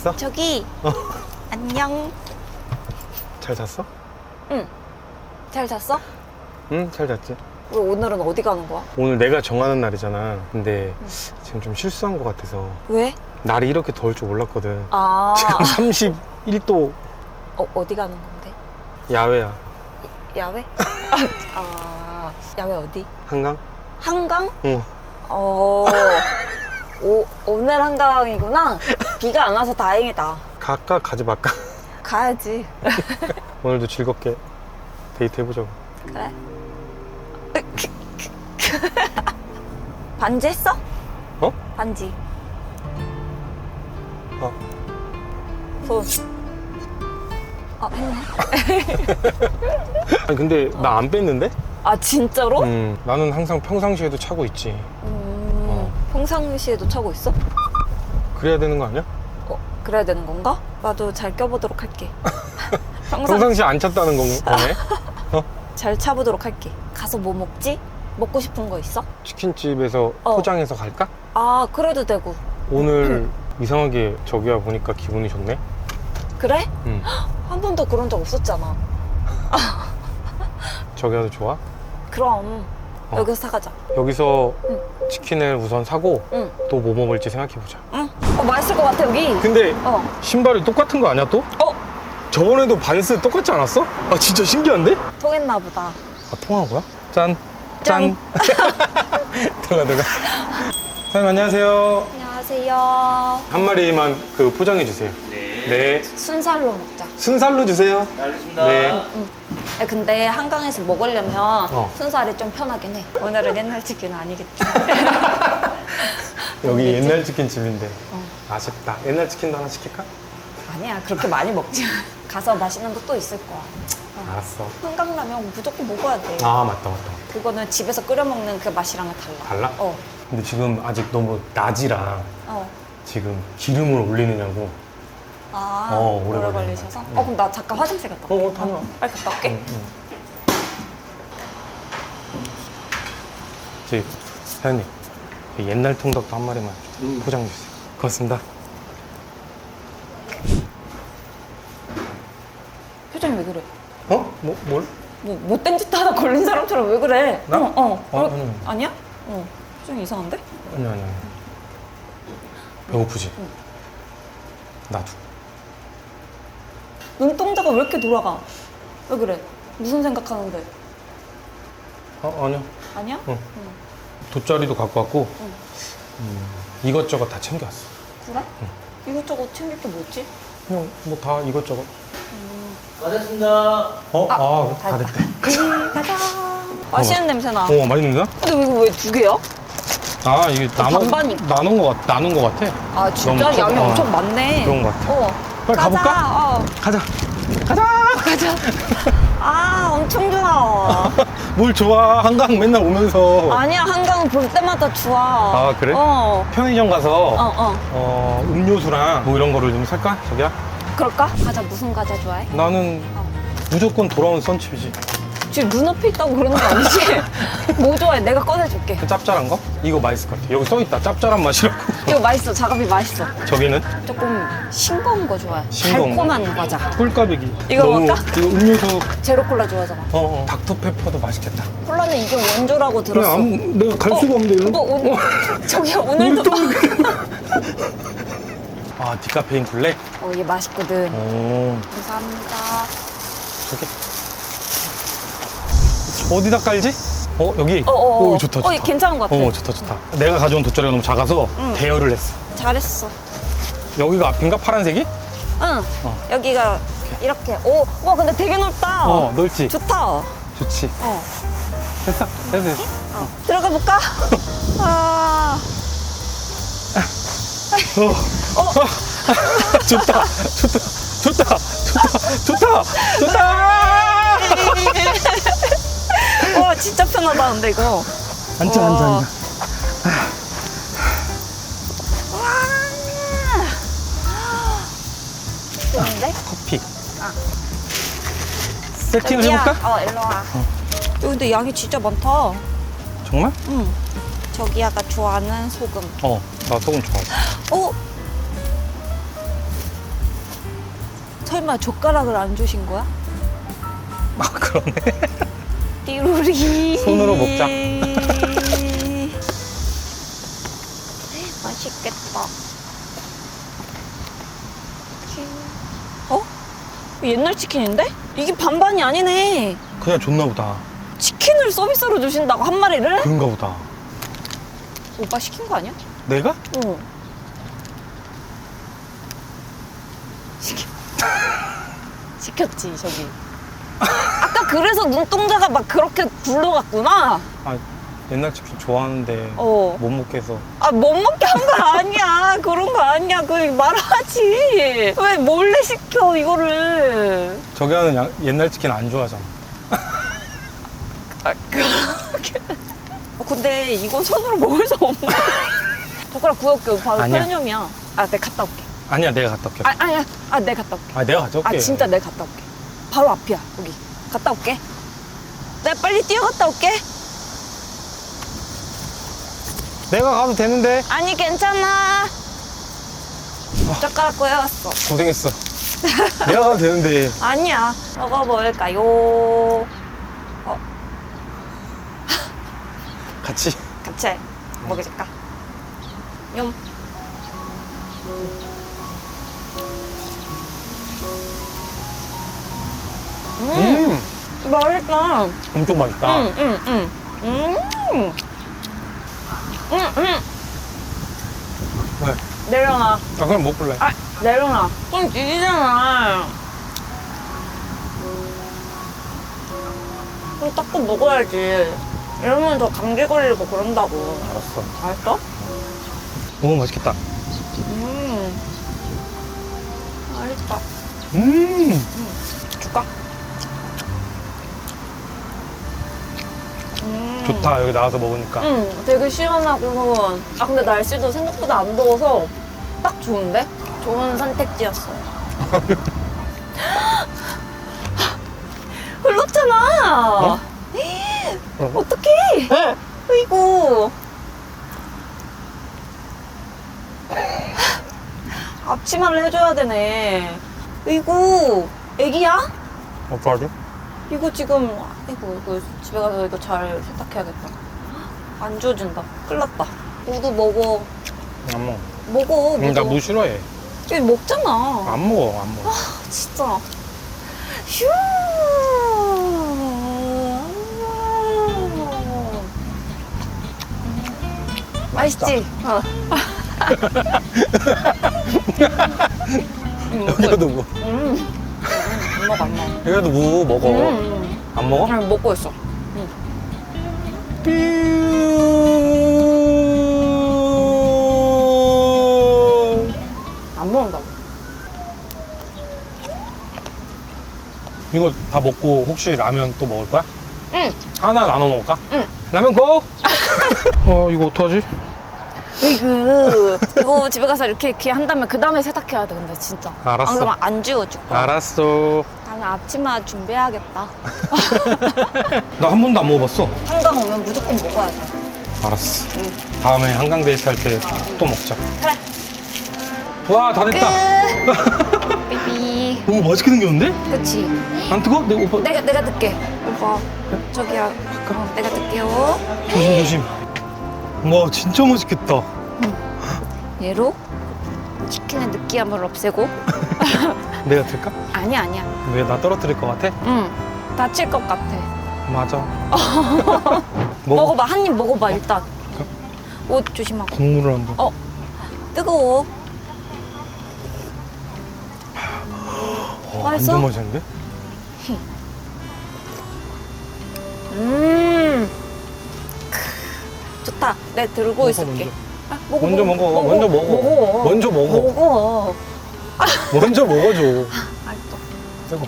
잤어? 저기 어. 안녕. 잘 잤어? 응. 잘 잤어? 응, 잘 잤지. 왜 오늘은 어디 가는 거야? 오늘 내가 정하는 날이잖아. 근데 지금 좀 실수한 것 같아서 왜? 날이 이렇게 더울 줄 몰랐거든. 아, 지금 31도 어, 어디 가는 건데? 야외야. 야외? 아, 야외 어디? 한강? 한강? 응. 어, 오, 오늘 한강이구나. 비가 안 와서 다행이다. 갈까 가지 말까? 가야지. 오늘도 즐겁게 데이트 해보자고. 그래. 반지 했어? 어? 반지. 어. 손. 아, 했네. 아니 근데 나 안 뺐는데? 아, 진짜로? 음, 나는 항상 평상시에도 차고 있지. 음, 어. 평상시에도 차고 있어? 그래야 되는 거 아니야? 어, 그래야 되는 건가? 나도 잘 껴보도록 할게. 평상 평상시에 안 찼다는 건 거네? 잘 차보도록 할게. 가서 뭐 먹지? 먹고 싶은 거 있어? 치킨집에서 어. 포장해서 갈까? 아, 그래도 되고. 오늘 이상하게 저기야 보니까 기분이 좋네. 그래? 응. 한 번도 그런 적 없었잖아. 저기야도 좋아? 그럼 어. 여기서 사가자. 여기서 응. 치킨을 우선 사고 응. 또 뭐 먹을지 생각해보자. 응. 어, 맛있을 것 같아, 여기. 근데 어. 신발이 똑같은 거 아니야 또? 어? 저번에도 반스 똑같지 않았어? 아 진짜 신기한데? 통했나 보다. 아 통한 거야? 짠. 짠. 들어가 들어가. 사장님 안녕하세요. 안녕하세요. 한 마리만 그 포장해 주세요. 네. 순살로 먹자. 순살로 주세요. 알겠습니다. 네. 야, 근데 한강에서 먹으려면 어. 순살이 좀 편하긴 해. 오늘은 옛날 치킨은 아니겠지. 여기? 옛날 치킨 집인데 어. 아쉽다. 옛날 치킨도 하나 시킬까? 아니야, 그렇게 많이 먹지. 가서 맛있는 거 또 있을 거야. 알았어. 한강라면 무조건 먹어야 돼. 아 맞다 맞다. 그거는 집에서 끓여 먹는 그 맛이랑은 달라. 달라? 어. 근데 지금 아직 너무 낮이라 어. 지금 기름을 올리느냐고. 아, 어, 오래, 오래 걸리셔서? 어, 그럼 나 잠깐 화장실 갔다 어, 올게. 어, 다녀와. 빨리 갔다 올게. 응, 응. 저기 사장님 그 옛날 통닭도 한 마리만 좀 포장해 주세요. 고맙습니다. 표정이 왜 그래? 어? 뭐 뭘? 뭐 못된 짓 하다 걸린 사람처럼 왜 그래? 나? 어, 어. 어, 그래- 아니. 아니야? 어. 표정이 이상한데? 아니 아니 아니. 배고프지? 나도. 눈동자가 왜 이렇게 돌아가? 왜 그래? 무슨 생각하는데? 어 아니요. 아니야? 응. 돗자리도 갖고 왔고 응. 음, 이것저것 다 챙겨왔어. 그래? 이것저것 챙길 게 뭐지? 그냥 뭐 다 이것저것. 맞았습니다. 어? 아, 다다 됐다. 됐대. 가자. 맛있는 냄새 나. 어 많이 넣나? 근데 이거 왜 두 개야? 아 이게 나눠 반반이니까. 나눈 거 같, 나눈 거 같아. 아 진짜 너무 커. 양이 어. 엄청 많네. 그런 것 같아. 어. 빨리 가자. 가볼까? 어. 가자. 가자. 가자. 아 엄청 좋아. 뭘 좋아? 한강 맨날 오면서 아니야 한강 볼 때마다 좋아. 아, 그래? 어. 편의점 가서 어 어. 어, 음료수랑 뭐 이런 거를 좀 살까? 저기야? 그럴까? 과자 무슨 과자 좋아해? 나는 어. 무조건 돌아온 썬칩이지. 지금 눈앞에 있다고 그러는 거 아니지? 뭐 좋아해? 내가 꺼내줄게. 그 짭짤한 거? 이거 맛있을 것 같아. 여기 써 있다. 짭짤한 맛이라고. 이거 맛있어. 자갑이 맛있어. 저기는 조금 싱거운 거 좋아해. 싱거운 거? 달콤한 과자. 꿀까베기. 이거 너무 먹을까? 이거 음료수. 제로 콜라 좋아하잖아. 어, 어. 닥터페퍼도 맛있겠다. 콜라는 이게 원조라고 들었어. 아무, 내가 갈 수가 없는데. 이거. 너 오늘 저기 오늘도 아 디카페인 블랙? 어, 얘 맛있거든. 오. 감사합니다. 저기. 어디다 깔지? 어 여기. 어, 어, 어. 오 좋다 좋다. 어, 얘 괜찮은 것 같아. 어 좋다 좋다. 내가 가져온 돗자리가 너무 작아서 응. 대여를 했어. 잘했어. 여기가 앞인가 파란색이? 응. 여기가 이렇게. 오, 와 근데 되게 넓다. 어 넓지. 좋다. 어. 좋지. 됐어. 됐어. 됐어. 들어가 볼까? 아. 어. 어. 좋다. 좋다. 좋다. 좋다. 좋다. 좋다. 와 진짜 편하다 근데 이거. 앉아 와. 앉아 앉아. 좋은데? 커피. 아. 세팅을 저기야. 해볼까? 어 일로 와. 여기 근데 양이 진짜 많다. 정말? 응. 저기야가 좋아하는 소금. 어. 나 소금 좋아해. 어? 설마 젓가락을 안 주신 거야? 아 그러네. 띠루리. 손으로 먹자. 맛있겠다. 어? 옛날 치킨인데? 이게 반반이 아니네. 그냥 줬나 보다. 치킨을 서비스로 주신다고 한 마리를? 그런가 보다. 오빠 시킨 거 아니야? 내가? 응. 시켰. 시켰지 저기. 그래서 눈동자가 막 그렇게 굴러갔구나. 아 옛날 치킨 좋아하는데 어. 못 먹게 해서. 아, 못 먹게 한 거 아니야. 그런 거 아니야. 그 말하지. 왜 몰래 시켜, 이거를. 저기 하는 양- 옛날 치킨 안 좋아하잖아. 아, 그렇게. 어, 근데 이건 손으로 먹을 수 없는. 젓가락 구웠게 바로 아니야. 편의점이야. 아, 내가 갔다 올게. 아니야 내가 갔다 올게. 아, 아니야. 아, 내가 갔다 올게. 아 내가 가져올게. 아, 진짜 내가 갔다 올게. 바로 앞이야, 여기. 갔다 올게. 내가 빨리 뛰어갔다 올게. 내가 가도 되는데. 아니, 괜찮아. 젓가락 구해왔어. 고생했어. 내가 가도 되는데. 아니야. 먹어볼까요? 같이. 같이 먹여줄까? 용. 음, 음, 맛있다. 엄청 맛있다. 음, 음, 음. 음. 음, 음. 왜? 내려놔. 아 그럼 먹을래. 아, 내려놔. 손 뒤지잖아. 손 닦고 먹어야지. 이러면 더 감기 걸리고 그런다고. 알았어. 알았어? 너무 맛있겠다. 음. 맛있다. 음. 줄까? 좋다 여기 나와서 먹으니까. 응, 되게 시원하고. 아, 근데 날씨도 생각보다 안 더워서 딱 좋은데? 좋은 선택지였어. 흘렀잖아! 어? 어? 어떡해! 아이고. 앞치마를 해줘야 되네. 아이고, 애기야? 어떡하지? 이거 지금, 아 이고, 이거 집에 가서 이거 잘 세탁해야겠다. 안 줘준다. 큰일 났다. 너도 먹어. 안 먹어. 먹어. 음, 너도. 나무 싫어해. 여기 먹잖아. 안 먹어 안 먹어. 진짜. 휴. 맛있지? 어. 응, 먹고 여기도 무. 음. 안 먹어, 안 먹어. 여기도 무 먹어. 음. 안 먹어? 그냥 먹고 있어. 삐. 안 먹는다고. 이거 다 먹고 혹시 라면 또 먹을 거야? 응. 하나 나눠 먹을까? 응. 라면 고! 어 이거 어떡하지? 이거, 이거 집에 가서 이렇게, 이렇게 한 다음에 그 다음에 세탁해야 돼, 근데 진짜. 알았어. 안 그러면 안 지워줄 거야. 알았어. 앞치마 준비해야겠다. 나 한 번도 안 먹어봤어. 한강 오면 무조건 먹어야 돼. 알았어. 응. 다음에 한강 데이트 할 때 또 먹자. 그래. 와 다 됐다. 끝. 삐삐. 너무 맛있게 생겼는데? 그치. 안 뜨거? 내 오빠 내가, 내가 듣게. 오빠. 저기야. 어, 내가 듣게요. 조심 조심. 와 진짜 맛있겠다. 얘로 치킨의 느끼함을 없애고. 내가 들까? 아니야, 아니야. 왜 나 떨어뜨릴 것 같아? 응. 다칠 것 같아. 맞아. 먹어. 먹어. 봐 한 입 먹어봐, 일단. 옷 조심하고. 국물을 한번. 어. 뜨거워. 어, 맛있어? 완전 맛있는데? 음. 크, 좋다. 내가 들고 먹어, 있을게. 먼저. 아, 먹어, 먼저 먹어. 먼저 먹어. 먹어. 먼저 먹어. 먹어. 먼저 먹어줘. 알았어. 뜨거.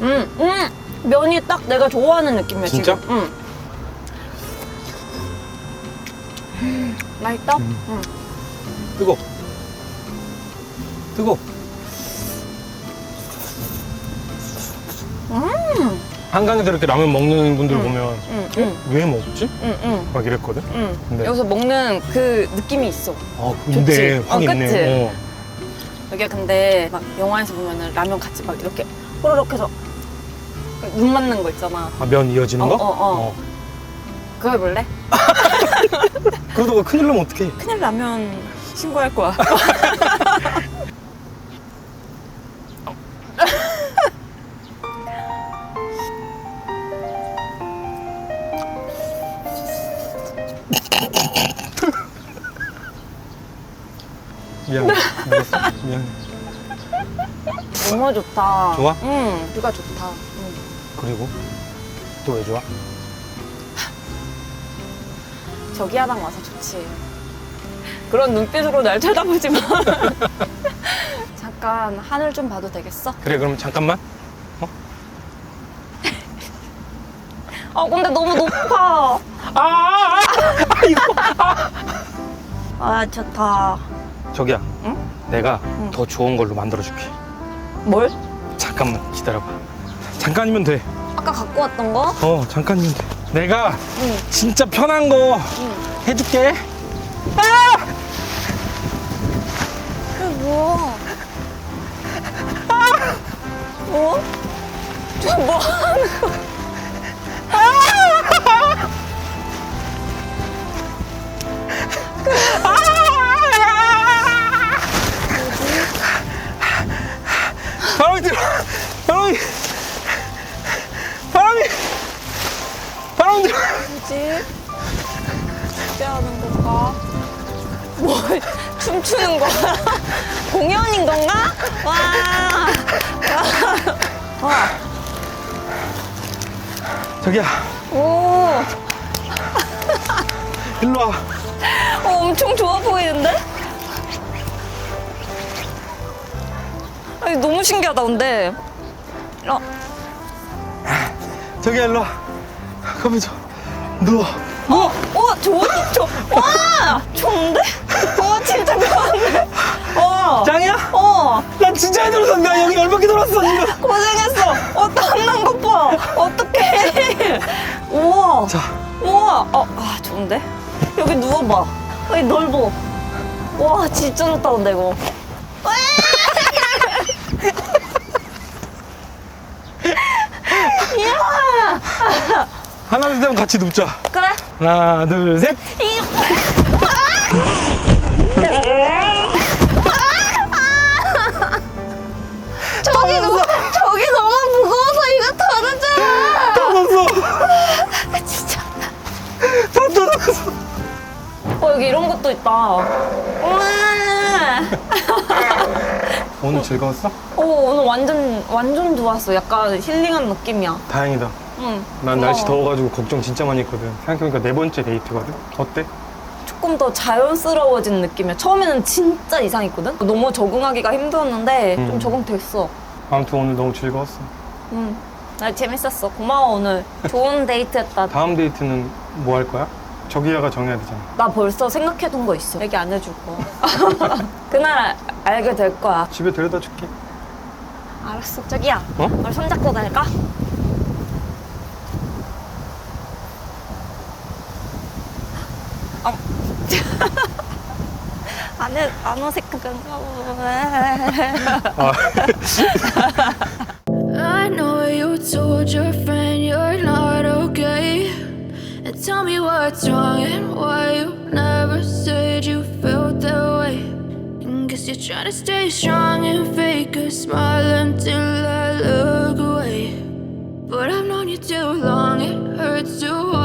음, 음. 면이 딱 내가 좋아하는 느낌이야, 진짜? 지금. 응. 음, 맛있다? 음. 응. 뜨거. 뜨거. 음. 한강에서 이렇게 라면 먹는 분들 보면 응, 응, 왜 먹지? 응, 응. 막 이랬거든. 응. 근데 여기서 먹는 그 느낌이 있어. 아 근데 좋지? 확 어, 있네. 어. 여기가 근데 막 영화에서 보면은 라면 같이 막 이렇게 호로록 해서 눈 맞는 거 있잖아. 아, 면 이어지는 어, 거? 어, 어. 그거 해볼래? 그러다가 큰일 나면 어떡해. 큰일 나면 신고할 거야. 너무 좋다. 좋아? 응, 뷰가 좋다. 응. 그리고 또 왜 좋아? 저기 하당 와서 좋지. 그런 눈빛으로 날 쳐다보지 마. 잠깐 하늘 좀 봐도 되겠어? 그래 그럼 잠깐만. 아 근데 너무 높아. 아, 아, 아 이거. 아 좋다. 저기야. 응? 내가 응. 더 좋은 걸로 만들어줄게. 뭘? 잠깐만 기다려봐. 잠깐이면 돼. 아까 갖고 왔던 거? 어 잠깐이면 돼. 내가 응. 진짜 편한 거 응. 해줄게. 그게 뭐야? 아! 뭐? 저뭐 하는 거? 바 저기야 오. 일로 와. 어, 엄청 좋아 보이는데? 아니, 너무 신기하다, 근데. 어, 저기야 일로 와. 가보자. 누워. 어, 어, 좋아, 좋아. 와! 좋은데? 와, 진짜 좋은데? 어. 짱이야? 어, 나 진짜 힘들었어. 나 여기 열받게 돌았어 지금. 고생했어. 어, 땀난 것 봐. 어떡해. 우와. 자, 우와. 어, 아, 좋은데? 여기 누워봐. 여기 넓어. 와, 진짜 좋다, 근데 이거. 이야! 하나 둘셋 같이 눕자. 그래? 하나 둘 셋. 이 여기 이런 것도 있다. 우와. 오늘 즐거웠어? 어 오늘 완전 완전 좋았어. 약간 힐링한 느낌이야. 다행이다. 응. 난 고마워. 날씨 더워가지고 걱정 진짜 많이 했거든. 생각해보니까 네 번째 데이트거든. 어때? 조금 더 자연스러워진 느낌이야. 처음에는 진짜 이상했거든. 너무 적응하기가 힘들었는데 좀 음. 적응됐어. 아무튼 오늘 너무 즐거웠어. 응. 나 재밌었어. 고마워 오늘. 좋은 데이트였다. 다음 데이트는 뭐 할 거야? 저기야가 정해야 되잖아. 나 벌써 생각해둔 거 있어. 얘기 안 해줄 거. 그날 알- 알게 될 거야. 집에 데려다 줄게. 알았어. 저기야. 어? 우리 손잡고 다닐까? 어. 안, 해, 안 어색한가 봐. 아, I know you told your friend you're not okay. Tell me what's wrong and why you never said you felt that way. And guess you're trying to stay strong and fake a smile until I look away. But I've known you too long, it hurts to watch.